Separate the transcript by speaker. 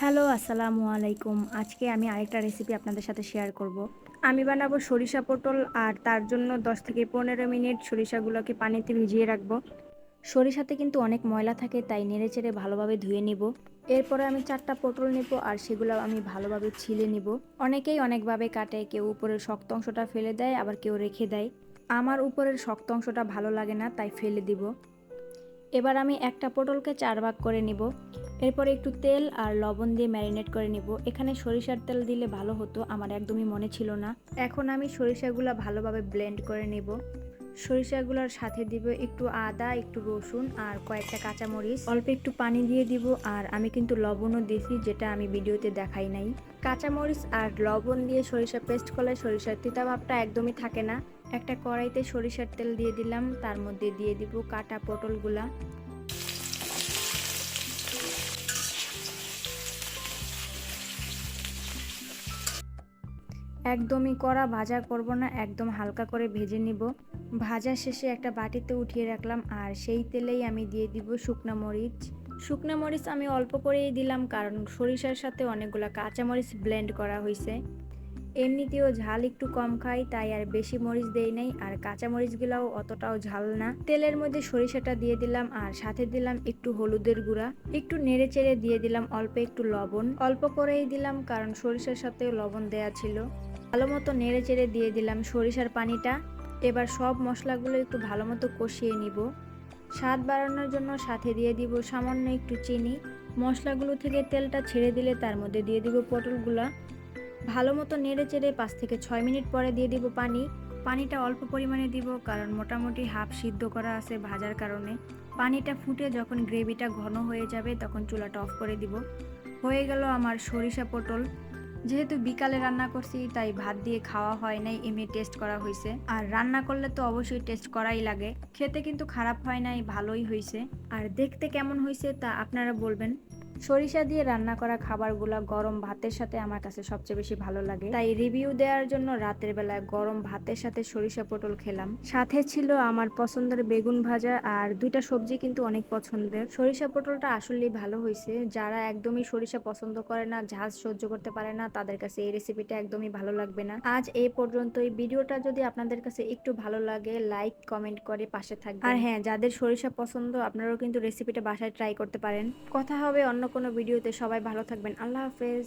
Speaker 1: Hello, আসসালামু আলাইকুম। আজকে আমি আরেকটা রেসিপি আপনাদের সাথে শেয়ার করব। আমি বানাবো সরিষা পটল আর তার জন্য 10 থেকে পনেরো মিনিট সরিষাগুলোকে পানিতে ভিজিয়ে রাখব। সরিষাতে কিন্তু অনেক ময়লা থাকে, তাই নেড়েচেড়ে ভালোভাবে ধুয়ে নিব। এরপরে আমি চারটা পটল নেব আর সেগুলো আমি ভালোভাবে ছিলে নিব। অনেকেই অনেকভাবে কাটে, কেউ উপরের শক্ত অংশটা ফেলে দেয়, আবার কেউ রেখে দেয়। আমার উপরের শক্ত অংশটা ভালো লাগে না, তাই ফেলে দিব। এবার আমি একটা পটলকে চার ভাগ করে নিব। এরপরে একটু তেল আর লবণ দিয়ে ম্যারিনেট করে নিব। এখানে সরিষার তেল দিলে ভালো হতো, আমার একদমই মনে ছিল না। এখন আমি সরিষাগুলো ভালোভাবে ব্লেন্ড করে নিব। সরিষাগুলোর সাথে দিব একটু আদা, একটু রসুন আর কয়েকটা কাঁচামরিচ। অল্প একটু পানি দিয়ে দিব আর আমি কিন্তু লবণও দিয়েছি, যেটা আমি ভিডিওতে দেখাই নাই। কাঁচামরিচ আর লবণ দিয়ে সরিষা পেস্ট করলে সরিষার তিতা ভাবটা একদমই থাকে না। একটা কড়াইতে সরিষার তেল দিয়ে দিলাম, তার মধ্যে দিয়ে দিব কাটা পটলগুলা। একদমই কড়া ভাজা করব না, একদম হালকা করে ভেজে নিব। ভাজা শেষে একটা বাটিতে উঠিয়ে রাখলাম আর সেই তেলেই আমি দিয়ে দিব শুকনা মরিচ। শুকনা মরিচ আমি অল্প করেই দিলাম কারণ সরিষার সাথে অনেকগুলো কাঁচামরিচ ব্লেন্ড করা হয়েছে এমনিতেও ঝাল একটু কম খাই, তাই আর বেশি মরিচ দেই নাই আর কাঁচা মরিচগুলাও অতটাও ঝাল না। তেলের মধ্যে সরিষাটা দিয়ে দিলাম আর সাথে দিলাম একটু হলুদের গুঁড়া। একটু নেড়ে চেড়ে দিয়ে দিলাম অল্প একটু লবণ। অল্প করেই দিলাম কারণ সরিষার সাথেও লবণ দেয়া ছিল। ভালো মতো নেড়ে চেড়ে দিয়ে দিলাম সরিষার পানিটা। এবার সব মশলাগুলো একটু ভালো মতো কষিয়ে নিব। স্বাদ বাড়ানোর জন্য সাথে দিয়ে দিব সামান্য একটু চিনি। মশলাগুলো থেকে তেলটা ছেড়ে দিলে তার মধ্যে দিয়ে দিব পটলগুলা। ভালো মতো নেড়ে চেড়ে পাঁচ থেকে ছয় মিনিট পরে দিয়ে দিব পানি। পানিটা অল্প পরিমাণে দিব কারণ মোটামুটি হাফ সিদ্ধ করা আছে ভাজার কারণে। পানিটা ফুটে যখন গ্রেভিটা ঘন হয়ে যাবে তখন চুলাটা অফ করে দিব। হয়ে গেল আমার সরিষা পটল। যেহেতু বিকালে রান্না করছি, তাই ভাত দিয়ে খাওয়া হয় নাই, এমনি টেস্ট করা হয়েছে আর রান্না করলে তো অবশ্যই টেস্ট করাই লাগে। খেতে কিন্তু খারাপ হয় নাই, ভালোই হয়েছে আর দেখতে কেমন হয়েছে তা আপনারা বলবেন। সরিষা দিয়ে রান্না করা খাবারগুলো গরম ভাতের সাথে আমার কাছে সবচেয়ে বেশি ভালো লাগে। তাই রিভিউ দেওয়ার জন্য রাতের বেলায় গরম ভাতের সাথে সরিষা পটল খেলাম। সাথে ছিল আমার পছন্দের বেগুন ভাজা আর দুইটা সবজি কিন্তু অনেক পছন্দের। সরিষা পটলটা আসলেই ভালো হয়েছে। যারা একদমই সরিষা পছন্দ করে না, ঝাঁজ সহ্য করতে পারে না, তাদের কাছে এই রেসিপিটা একদমই ভালো লাগবে না। আজ এই পর্যন্ত এই ভিডিওটা যদি আপনাদের কাছে একটু ভালো লাগে লাইক কমেন্ট করে পাশে থাকবে আর হ্যাঁ যাদের সরিষা পছন্দ, আপনারাও কিন্তু রেসিপিটা বাসায় ট্রাই করতে পারেন। কথা হবে অন্য কোনো ভিডিওতে সবাই ভালো থাকবেন। আল্লাহ হাফেজ।